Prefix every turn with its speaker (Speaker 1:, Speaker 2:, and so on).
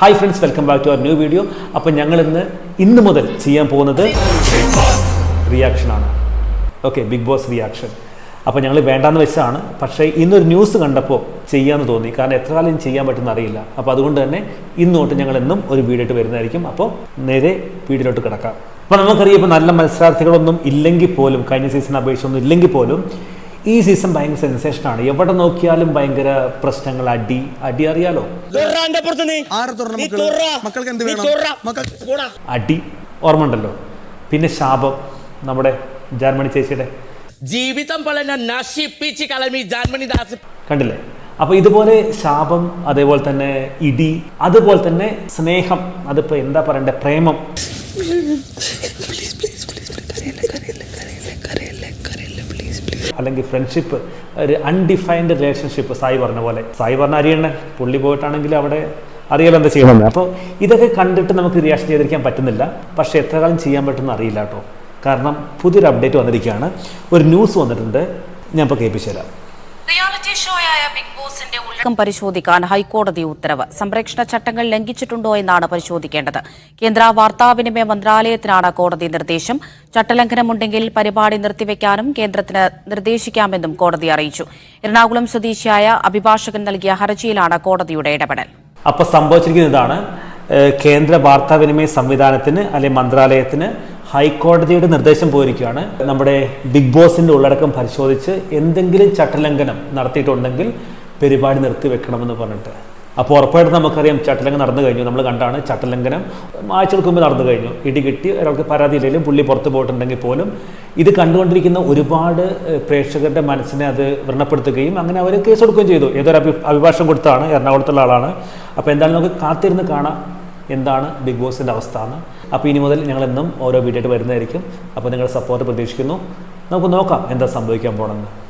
Speaker 1: Hi friends welcome back to our new video അപ്പോൾ ഞങ്ങൾ ഇന്ന് ഇന്ന് മുതൽ ചെയ്യാൻ പോകുന്നത് റിയാക്ഷനാണ് ഓക്കെ ബിഗ് ബോസ് റിയാക്ഷൻ അപ്പോൾ ഞങ്ങൾ വേണ്ടാന്ന് വെച്ചാണ് പക്ഷേ ഇന്നൊരു ന്യൂസ് കണ്ടപ്പോൾ ചെയ്യാമെന്ന് തോന്നി. കാരണം എത്ര കാലം ചെയ്യാൻ പറ്റുമെന്ന് അറിയില്ല. അപ്പോൾ അതുകൊണ്ട് തന്നെ ഇന്നോട്ട് ഞങ്ങൾ എന്നും ഒരു വീഡിയോ ഇട്ട് വരുന്നതായിരിക്കും. അപ്പോൾ നേരെ വീഡിയോയിലോട്ട് കിടക്കാം. അപ്പോൾ നമുക്കറിയാം ഇപ്പോൾ നല്ല മത്സരാർത്ഥികളൊന്നും ഇല്ലെങ്കിൽ പോലും കഴിഞ്ഞ സീസൺ അപേക്ഷ ഒന്നും ഇല്ലെങ്കിൽ പോലും ഈ സീസൺ ഭയങ്കര സെൻസേഷനാണ് എവിടെ നോക്കിയാലും ഭയങ്കര പ്രശ്നങ്ങൾ അടി അടി അറിയാലോ അടി ഓർമ്മ ഉണ്ടല്ലോ പിന്നെ ശാപം നമ്മുടെ ജർമ്മനി ചേച്ചിയുടെ
Speaker 2: ജീവിതം പോലെ നശിപ്പിച്ച് കളമി ദാസ്
Speaker 1: കണ്ടില്ലേ അപ്പോൾ ഇതുപോലെ ശാപം അതേപോലെ തന്നെ ഇടി അതുപോലെ തന്നെ സ്നേഹം അതിപ്പോൾ എന്താ പറയണ്ടേ പ്രേമം അല്ലെങ്കിൽ ഫ്രണ്ട്ഷിപ്പ് ഒരു അൺഡിഫൈൻഡ് റിലേഷൻഷിപ്പ് സായി പറഞ്ഞ പോലെ. സായി പറഞ്ഞ അറിയണേ പുള്ളി പോയിട്ടാണെങ്കിൽ അവിടെ അറിയാലോ എന്താ ചെയ്യണമെന്ന് അപ്പോൾ ഇതൊക്കെ കണ്ടിട്ട് നമുക്ക് റിയാക്ഷൻ ചെയ്തിരിക്കാൻ പറ്റുന്നില്ല. പക്ഷേ എത്ര കാലം ചെയ്യാൻ പറ്റുമെന്ന് അറിയില്ല കേട്ടോ. കാരണം പുതിയൊരു അപ്ഡേറ്റ് വന്നിരിക്കുകയാണ്. ഒരു ന്യൂസ് വന്നിട്ടുണ്ട്. ഞാൻ ഇപ്പോൾ കേൾപ്പിച്ചു തരാം
Speaker 3: ഷോയായ ബിഗ് ബോസിന്റെ ഉള്ളടക്കം പരിശോധിക്കാൻ ഹൈക്കോടതി ഉത്തരവ്. സംരക്ഷണ ചട്ടങ്ങൾ ലംഘിച്ചിട്ടുണ്ടോ എന്നാണ് പരിശോധിക്കേണ്ടത്. കേന്ദ്ര വാർത്താവിനിമയ മന്ത്രാലയത്തിനാണ് കോടതി നിർദ്ദേശം. ചട്ടലംഘനമുണ്ടെങ്കിൽ പരിപാടി നിർത്തിവെക്കാനും കേന്ദ്രത്തിന് നിർദ്ദേശിക്കാമെന്നും കോടതി അറിയിച്ചു. എറണാകുളം സ്വദേശിയായ അഭിഭാഷകൻ നൽകിയ ഹർജിയിലാണ് കോടതിയുടെ ഇടപെടൽ.
Speaker 1: അപ്പോൾ സംഭവിച്ചിരിക്കുന്നതാണ് കേന്ദ്ര വാർത്താവിനിമയ സംവിധാനത്തിന് അല്ലെങ്കിൽ മന്ത്രാലയത്തിന് ഹൈക്കോടതിയുടെ നിർദ്ദേശം പോയിരിക്കുകയാണ്. നമ്മുടെ ബിഗ് ബോസിന്റെ ഉള്ളടക്കം പരിശോധിച്ച് എന്തെങ്കിലും ചട്ടലംഘനം നടത്തിയിട്ടുണ്ടെങ്കിൽ പരിപാടി നിർത്തിവെക്കണമെന്ന് പറഞ്ഞിട്ട്. അപ്പോൾ ഉറപ്പായിട്ട് നമുക്കറിയാം ചട്ടലംഘനം നടന്നു കഴിഞ്ഞു. നമ്മൾ കണ്ടാണ് ചട്ടലംഘനം ആഴ്ചകൾക്ക് മുമ്പ് നടന്നു കഴിഞ്ഞു. ഇടി കിട്ടി ഒരാൾക്ക് പരാതി ഇല്ലെങ്കിലും പുള്ളി പുറത്ത് പോയിട്ടുണ്ടെങ്കിൽ പോലും ഇത് കണ്ടുകൊണ്ടിരിക്കുന്ന ഒരുപാട് പ്രേക്ഷകരുടെ മനസ്സിനെ അത് വ്രണപ്പെടുത്തുകയും അങ്ങനെ അവർ കേസ് കൊടുക്കുകയും ചെയ്തു. ഏതൊരു അഭി കൊടുത്താണ് എറണാകുളത്തുള്ള ആളാണ്. അപ്പോൾ എന്തായാലും നമുക്ക് കാത്തിരുന്ന് കാണാം. എന്താണ് ബിഗ് ബോസിന്റെ അവസ്ഥ എന്ന് അപ്പോൾ ഇനി മുതൽ ഞങ്ങൾ എന്നും ഓരോ വീഡിയോ ആയിട്ട് വരുന്നതായിരിക്കും. അപ്പോൾ നിങ്ങളുടെ സപ്പോർട്ട് പ്രതീക്ഷിക്കുന്നു. നമുക്ക് നോക്കാം എന്താ സംഭവിക്കാൻ പോകണമെന്ന്